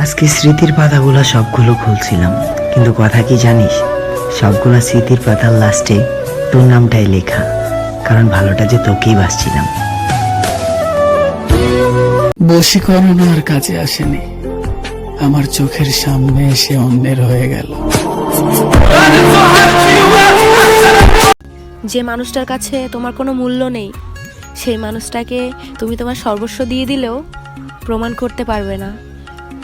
আজকে স্মৃতির পাতাগুলো সবগুলো খুলছিলাম। কিন্তু কথা কি জানিস? সবগুলো স্মৃতির পাতার লাস্টে তোর নামটাই লেখা। কারণ ভালোটা যে তোকেই বাসছিলাম। বশীকরণ আর কাজে আসেনি। আমার চোখের সামনে এসে অন্যের হয়ে গেল। যে মানুষটার কাছে তোমার কোনো মূল্য নেই সেই মানুষটাকে তুমি তোমার সর্বস্ব দিয়ে দিলেও প্রমাণ করতে পারবে না।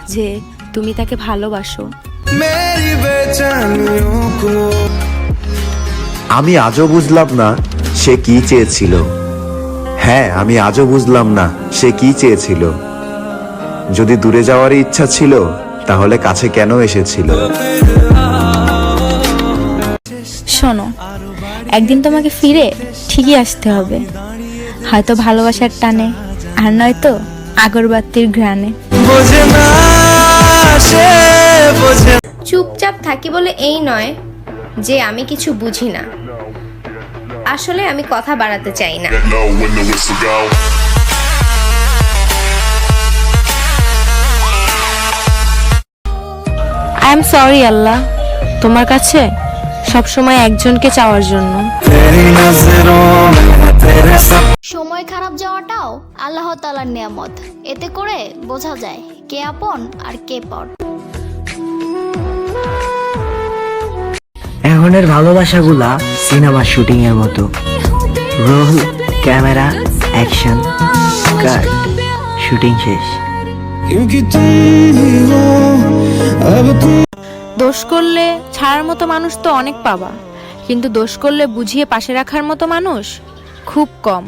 যে তুমি তাকে ভালোবাসো। আমি আজও বুঝলাম না সে কি চেয়েছিল। হ্যাঁ আমি আজও বুঝলাম না সে কি চেয়েছিল। যদি দূরে যাওয়ার ইচ্ছা ছিল তাহলে কাছে কেন এসেছিল? শোনো একদিন তোমাকে ফিরে ঠিকই আসতে হবে। হয়তো ভালোবাসার টানে আর নয়তো আগরবাতির ঘ্রাণে। চুপচাপ থাকি বলে এই নয় যে আমি কিছু বুঝি না। আসলে আমি কথা বাড়াতে চাই না। I am sorry Allah. তোমার কাছে সবসময় একজনকে চাওয়ার জন্য। সময় খারাপ যাওয়াটাও আল্লাহ তালার নিয়ামত। এতে করে বোঝা যায় কে আপন আর কে পর এখনের ভালোবাসাগুলা সিনেমা শুটিং এর মতো। Roll camera action cut shooting শেষ। দোষ করলে ছাড়ার মতো মানুষ তো অনেক পাবা। কিন্তু দোষ করলে বুঝিয়ে পাশে রাখার মতো মানুষ খুব কম।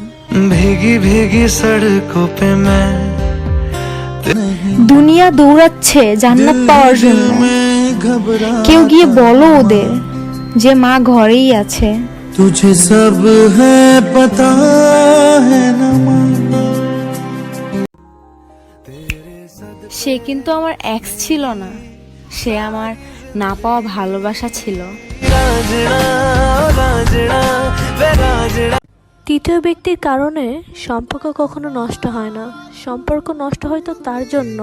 ভেগি ভেগি সড়কোঁ দুনিয়া দৌড়াচ্ছে জান্নাত পাওয়ার জন্য। কেউ গিয়ে বলো ওদের যে মা ঘরেই আছে। তুঝে সব হ্যাঁ পতা সে কিন্তু আমার এক্স ছিল না। সে আমার না পাওয়া ভালোবাসা ছিল। তৃতীয় ব্যক্তির কারণে সম্পর্ক কখনো নষ্ট হয় না। সম্পর্ক নষ্ট হয় তো তার জন্য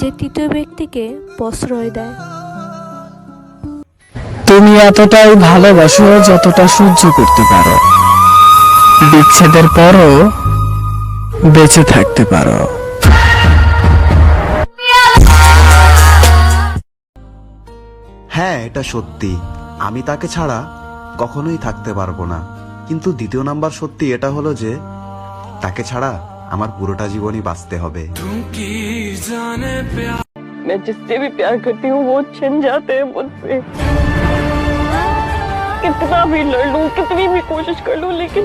যে তৃতীয় ব্যক্তিকে প্রশ্রয় দেয়। তুমি এতটাই ভালোবাসো যতটা সহ্য করতে পারো। বিচ্ছেদের পরও বেঁচে থাকতে পারো। হ্যাঁ এটা সত্যি। আমি তাকে ছাড়া কখনোই থাকতে পারব না। কিন্তু দ্বিতীয় নাম্বার সত্যি এটা হলো যে তাকে ছাড়া আমার পুরোটা জীবনই বাঁচতে হবে की जाने प्यार मैं जिससे भी प्यार करती हूँ वो छिन जाते हैं मुझसे कितना भी लड़ लूं कितनी भी कोशिश कर लूं लेकिन